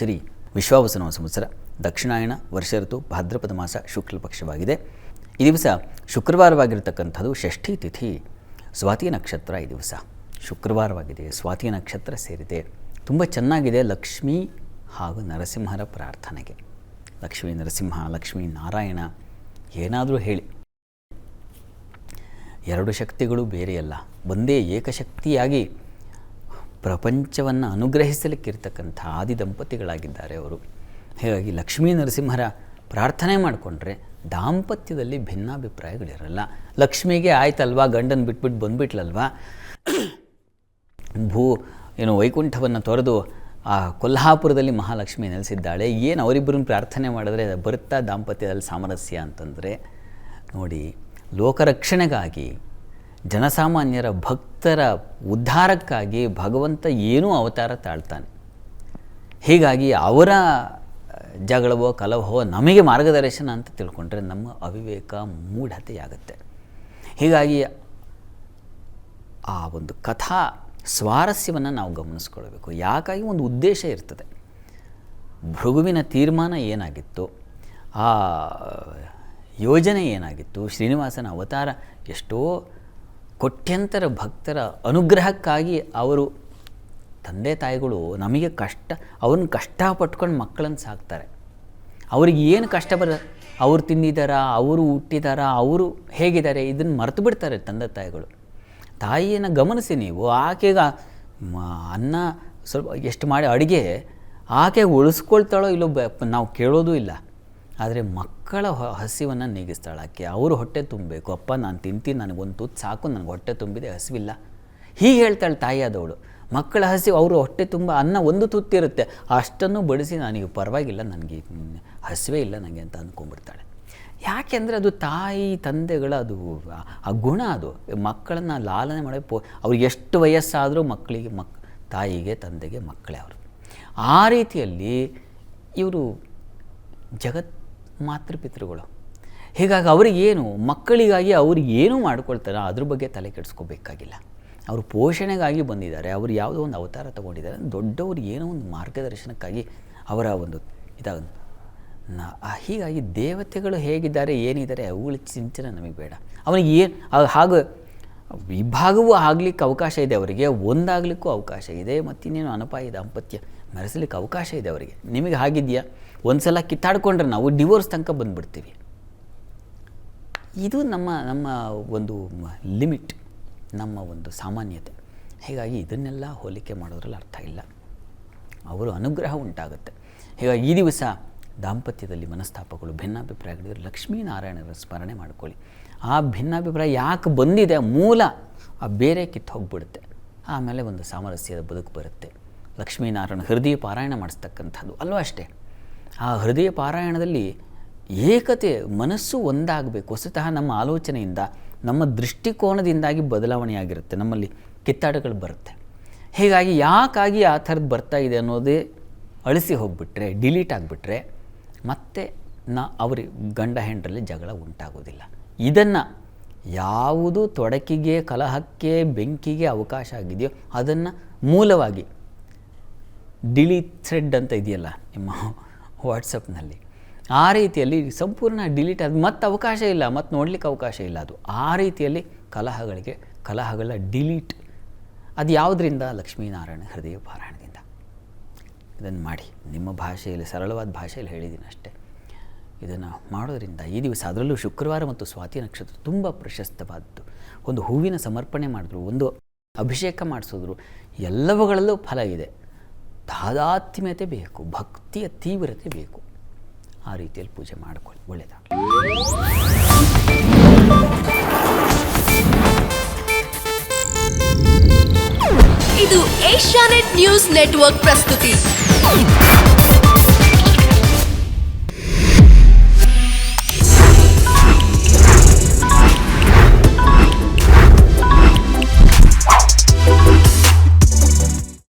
ಶ್ರೀ ವಿಶ್ವಾವಸನ ಸಂವತ್ಸರ. ದಕ್ಷಿಣಾಯಣ ವರ್ಷ ಋತು ಭಾದ್ರಪದ ಮಾಸ ಶುಕ್ಲ ಪಕ್ಷವಾಗಿದೆ. ಈ ದಿವಸ ಶುಕ್ರವಾರವಾಗಿರತಕ್ಕಂಥದ್ದು ಷಷ್ಠಿ ತಿಥಿ. ಸ್ವಾತಿ ನಕ್ಷತ್ರ ಈ ದಿವಸ ಶುಕ್ರವಾರವಾಗಿದೆ. ಸ್ವಾತಿ ನಕ್ಷತ್ರ ಸೇರಿದೆ. ತುಂಬ ಚೆನ್ನಾಗಿದೆ ಲಕ್ಷ್ಮೀ ಹಾಗೂ ನರಸಿಂಹರ ಪ್ರಾರ್ಥನೆಗೆ. ಲಕ್ಷ್ಮೀ ನರಸಿಂಹ, ಲಕ್ಷ್ಮೀ ನಾರಾಯಣ, ಏನಾದರೂ ಹೇಳಿ. ಎರಡು ಶಕ್ತಿಗಳು ಬೇರೆಯಲ್ಲ. ಒಂದೇ ಏಕಶಕ್ತಿಯಾಗಿ ಪ್ರಪಂಚವನ್ನು ಅನುಗ್ರಹಿಸಲಿಕ್ಕಿರ್ತಕ್ಕಂಥ ಆದಿ ದಂಪತಿಗಳಾಗಿದ್ದಾರೆ ಅವರು. ಹೀಗಾಗಿ ಲಕ್ಷ್ಮೀ ನರಸಿಂಹರ ಪ್ರಾರ್ಥನೆ ಮಾಡಿಕೊಂಡ್ರೆ ದಾಂಪತ್ಯದಲ್ಲಿ ಭಿನ್ನಾಭಿಪ್ರಾಯಗಳಿರಲ್ಲ. ಲಕ್ಷ್ಮಿಗೆ ಆಯ್ತಲ್ವಾ, ಗಂಡನ ಬಿಟ್ಬಿಟ್ಟು ಬಂದ್ಬಿಟ್ಲಲ್ವಾ? ಭೂ, ಏನು ವೈಕುಂಠವನ್ನು ತೊರೆದು ಆ ಕೊಲ್ಹಾಪುರದಲ್ಲಿ ಮಹಾಲಕ್ಷ್ಮಿ ನೆಲೆಸಿದ್ದಾಳೆ. ಏನು ಅವರಿಬ್ಬರನ್ನು ಪ್ರಾರ್ಥನೆ ಮಾಡಿದ್ರೆ ಬರುತ್ತಾ ದಾಂಪತ್ಯದಲ್ಲಿ ಸಾಮರಸ್ಯ ಅಂತಂದರೆ ನೋಡಿ, ಲೋಕರಕ್ಷಣೆಗಾಗಿ ಜನಸಾಮಾನ್ಯರ ಭಕ್ತರ ಉದ್ಧಾರಕ್ಕಾಗಿ ಭಗವಂತ ಏನೂ ಅವತಾರ ತಾಳ್ತಾನೆ. ಹೀಗಾಗಿ ಅವರ ಜಗಳವೋ, ಕಲಹವೋ ನಮಗೆ ಮಾರ್ಗದರ್ಶನ ಅಂತ ತಿಳ್ಕೊಂಡ್ರೆ ನಮ್ಮ ಅವಿವೇಕ ಮೂಢತೆಯಾಗುತ್ತೆ. ಹೀಗಾಗಿ ಆ ಒಂದು ಕಥಾ ಸ್ವಾರಸ್ಯವನ್ನು ನಾವು ಗಮನಿಸ್ಕೊಳ್ಬೇಕು. ಯಾಕಾಗಿ ಒಂದು ಉದ್ದೇಶ ಇರ್ತದೆ. ಭೃಗುವಿನ ತೀರ್ಮಾನ ಏನಾಗಿತ್ತು? ಆ ಯೋಜನೆ ಏನಾಗಿತ್ತು? ಶ್ರೀನಿವಾಸನ ಅವತಾರ ಎಷ್ಟೋ ಕೋಟ್ಯಂತರ ಭಕ್ತರ ಅನುಗ್ರಹಕ್ಕಾಗಿ ಅವರು ತಂದೆ ತಾಯಿಗಳು ನಮಗೆ ಕಷ್ಟ, ಅವ್ರನ್ನ ಕಷ್ಟಪಟ್ಕೊಂಡು ಮಕ್ಕಳನ್ನು ಸಾಕ್ತಾರೆ. ಅವ್ರಿಗೆ ಏನು ಕಷ್ಟ ಬರ, ಅವ್ರು ತಿಂದಿದ್ದಾರಾ ಅವರು ಹುಟ್ಟಿದಾರಾ, ಅವರು ಹೇಗಿದ್ದಾರೆ ಇದನ್ನು ಮರೆತು ಬಿಡ್ತಾರೆ ತಂದೆ ತಾಯಿಗಳು. ತಾಯಿಯನ್ನು ಗಮನಿಸಿ ನೀವು, ಆಕೆಗೆ ಅನ್ನ ಸ್ವಲ್ಪ ಎಷ್ಟು ಮಾಡಿ ಅಡುಗೆ ಆಕೆ ಉಳಿಸ್ಕೊಳ್ತಾಳೋ ಇಲ್ಲೋ ನಾವು ಕೇಳೋದೂ ಇಲ್ಲ. ಆದರೆ ಮಕ್ಕಳ ಹಸಿವನ್ನು ನೀಗಿಸ್ತಾಳೆ. ಆಕೆ ಅವರು ಹೊಟ್ಟೆ ತುಂಬಬೇಕು. ಅಪ್ಪ, ನಾನು ತಿಂತೀನಿ. ನನಗೊಂದು ತುತ್ತು ಸಾಕು. ನನಗೆ ಹೊಟ್ಟೆ ತುಂಬಿದೆ. ಹಸಿವಿಲ್ಲ. ಹೀಗೆ ಹೇಳ್ತಾಳೆ ತಾಯಿಯಾದವಳು ಮಕ್ಕಳ ಹಸಿವು, ಅವರು ಹೊಟ್ಟೆ ತುಂಬ ಅನ್ನ ಒಂದು ತುತ್ತಿರುತ್ತೆ. ಅಷ್ಟನ್ನು ಬಡಿಸಿ ನನಗೆ ಪರವಾಗಿಲ್ಲ. ನನಗೆ ಹಸಿವೆ ಇಲ್ಲ ನನಗೆ ಅಂತ ಅಂದ್ಕೊಂಡ್ಬಿಡ್ತಾಳೆ ಯಾಕೆಂದರೆ ಅದು ತಾಯಿ, ತಂದೆಗಳ ಅದು, ಆ- ಆ ಗುಣ ಅದು. ಮಕ್ಕಳನ್ನು ಲಾಲನೆ ಮಾಡಿ ಪೋ ಅವ್ರು ಎಷ್ಟು ವಯಸ್ಸಾದರೂ ಮಕ್ಕಳಿಗೆ ಮಕ್, ತಾಯಿಗೆ, ತಂದೆಗೆ ಮಕ್ಕಳೇ ಅವರು. ಆ ರೀತಿಯಲ್ಲಿ ಇವರು ಜಗತ್ ಮಾತೃಪಿತೃಗಳು. ಹೀಗಾಗಿ ಅವರಿಗೇನು, ಮಕ್ಕಳಿಗಾಗಿ ಅವ್ರು ಏನು ಮಾಡ್ಕೊಳ್ತಾರೋ, ಅದ್ರ ಬಗ್ಗೆ ತಲೆ ಕೆಡಿಸ್ಕೋಬೇಕಾಗಿಲ್ಲ. ಅವರು ಪೋಷಣೆಗಾಗಿ ಬಂದಿದ್ದಾರೆ, ಅವರು ಯಾವುದೋ ಒಂದು ಅವತಾರ ತಗೊಂಡಿದ್ದಾರೆ, ದೊಡ್ಡವರು ಏನೋ ಒಂದು ಮಾರ್ಗದರ್ಶನಕ್ಕಾಗಿ ಅವರ ಒಂದು ಇದಾಗ ಹೀಗಾಗಿ ದೇವತೆಗಳು ಹೇಗಿದ್ದಾರೆ, ಏನಿದ್ದಾರೆ, ಅವುಗಳ ಚಿಂತನೆ ನಮಗೆ ಬೇಡ. ಅವನಿಗೆ ಏನು ಹಾಗೂ ವಿಭಾಗವೂ ಆಗಲಿಕ್ಕೆ ಅವಕಾಶ ಇದೆ, ಅವರಿಗೆ ಒಂದಾಗಲಿಕ್ಕೂ ಅವಕಾಶ ಇದೆ, ಮತ್ತಿನ್ನೇನು ಅನಪಾಯ ದಾಂಪತ್ಯ ಮೆರೆಸಲಿಕ್ಕೆ ಅವಕಾಶ ಇದೆ ಅವರಿಗೆ. ನಿಮಗೆ ಹಾಗಿದೆಯಾ? ಒಂದು ಸಲ ಕಿತ್ತಾಡ್ಕೊಂಡ್ರೆ ನಾವು ಡಿವೋರ್ಸ್ ತನಕ ಬಂದುಬಿಡ್ತೀವಿ. ಇದು ನಮ್ಮ ನಮ್ಮ ಒಂದು ಲಿಮಿಟ್ ನಮ್ಮ ಒಂದು ಸಾಮಾನ್ಯತೆ. ಹೀಗಾಗಿ ಇದನ್ನೆಲ್ಲ ಹೋಲಿಕೆ ಮಾಡೋದ್ರಲ್ಲಿ ಅರ್ಥ ಇಲ್ಲ. ಅವರು ಅನುಗ್ರಹ ಉಂಟಾಗುತ್ತೆ. ಹೀಗಾಗಿ ಈ ದಿವಸ ದಾಂಪತ್ಯದಲ್ಲಿ ಮನಸ್ತಾಪಗಳು, ಭಿನ್ನಾಭಿಪ್ರಾಯಗಳಿದ್ರೆ ಲಕ್ಷ್ಮೀನಾರಾಯಣರ ಸ್ಮರಣೆ ಮಾಡ್ಕೊಳ್ಳಿ. ಆ ಭಿನ್ನಾಭಿಪ್ರಾಯ ಯಾಕೆ ಬಂದಿದೆ? ಮೂಲ, ಆ ಬೇರೆ ಕಿತ್ತು ಹೋಗ್ಬಿಡುತ್ತೆ. ಆಮೇಲೆ ಒಂದು ಸಾಮರಸ್ಯದ ಬದುಕು ಬರುತ್ತೆ. ಲಕ್ಷ್ಮೀನಾರಾಯಣ ಹೃದಯ ಪಾರಾಯಣ ಮಾಡಿಸ್ತಕ್ಕಂಥದ್ದು ಅಲ್ವಾ ಅಷ್ಟೇ? ಆ ಹೃದಯ ಪಾರಾಯಣದಲ್ಲಿ ಏಕತೆ, ಮನಸ್ಸು ಒಂದಾಗಬೇಕು. ಹೊಸತಃ ನಮ್ಮ ಆಲೋಚನೆಯಿಂದ, ನಮ್ಮ ದೃಷ್ಟಿಕೋನದಿಂದಾಗಿ ಬದಲಾವಣೆಯಾಗಿರುತ್ತೆ. ನಮ್ಮಲ್ಲಿ ಕಿತ್ತಾಟಗಳು ಬರುತ್ತೆ. ಹೀಗಾಗಿ ಯಾಕಾಗಿ ಆ ಥರದ್ದು ಬರ್ತಾ ಇದೆ ಅನ್ನೋದೇ ಅಳಿಸಿ ಹೋಗಿಬಿಟ್ರೆ, ಡಿಲೀಟ್ ಆಗಿಬಿಟ್ರೆ ಮತ್ತೆ ನಾ ಅವ್ರ ಗಂಡ ಹೆಂಡರಲ್ಲಿ ಜಗಳ ಉಂಟಾಗೋದಿಲ್ಲ. ಇದನ್ನು ಯಾವುದು ತೊಡಕಿಗೆ, ಕಲಹಕ್ಕೆ, ಬೆಂಕಿಗೆ ಅವಕಾಶ ಆಗಿದೆಯೋ ಅದನ್ನು ಮೂಲವಾಗಿ ಡಿಲೀಟ್ ಥ್ರೆಡ್ ಅಂತ ಇದೆಯಲ್ಲ ನಿಮ್ಮ ವಾಟ್ಸಪ್ನಲ್ಲಿ. ಆ ರೀತಿಯಲ್ಲಿ ಸಂಪೂರ್ಣ ಡಿಲೀಟ್ ಅದು ಮತ್ತೆ ಅವಕಾಶ ಇಲ್ಲ ಮತ್ತೆ ನೋಡಲಿಕ್ಕೆ ಅವಕಾಶ ಇಲ್ಲ ಅದು. ಆ ರೀತಿಯಲ್ಲಿ ಕಲಹಗಳಿಗೆ, ಕಲಹಗಳ ಡಿಲೀಟ್. ಅದು ಯಾವುದರಿಂದ? ಲಕ್ಷ್ಮೀನಾರಾಯಣ ಹೃದಯ ಪಾರಾಯಣದಿಂದ. ಇದನ್ನು ಮಾಡಿ. ನಿಮ್ಮ ಭಾಷೆಯಲ್ಲಿ, ಸರಳವಾದ ಭಾಷೆಯಲ್ಲಿ ಹೇಳಿದ್ದೀನಿ ಅಷ್ಟೇ. ಇದನ್ನು ಮಾಡೋದರಿಂದ ಈ ದಿವಸ ಅದರಲ್ಲೂ ಶುಕ್ರವಾರ ಮತ್ತು ಸ್ವಾತಿ ನಕ್ಷತ್ರ ತುಂಬ ಪ್ರಶಸ್ತವಾದದ್ದು ಒಂದು ಹೂವಿನ ಸಮರ್ಪಣೆ ಮಾಡಿದ್ರು, ಒಂದು ಅಭಿಷೇಕ ಮಾಡಿಸಿದ್ರು. ಎಲ್ಲವುಗಳಲ್ಲೂ ಫಲ ಇದೆ. ತಾದಾತ್ಮ್ಯತೆ ಬೇಕು, ಭಕ್ತಿಯ ತೀವ್ರತೆ ಬೇಕು. ಆ ರೀತಿಯಲ್ಲಿ ಪೂಜೆ ಮಾಡಿಕೊಳ್ಳಿ ಒಳ್ಳೆಯದಾಗಲಿ ಇದು ಏಷ್ಯಾನೆಟ್ ನ್ಯೂಸ್ ನೆಟ್ವರ್ಕ್ ಪ್ರಸ್ತುತಿ.